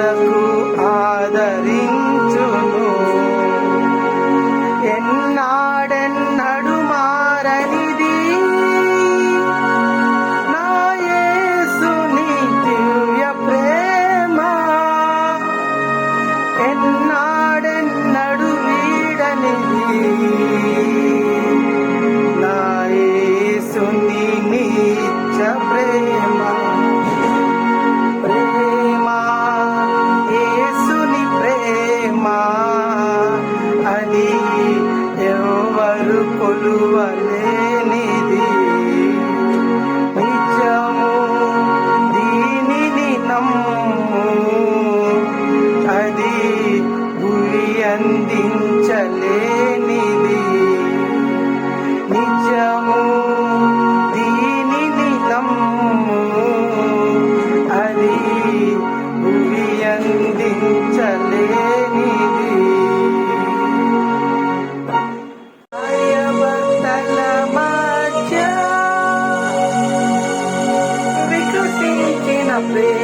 మనకు ఆదరించును. ఎన్నాడెన్నడు మారనిది? నాయసుని దివ్య ప్రేమ. ఎన్న అభినందించలేనిది నిజము దీనిది నమ్ము. అది అభినందించలేనిది వికసించిన ప్రేమ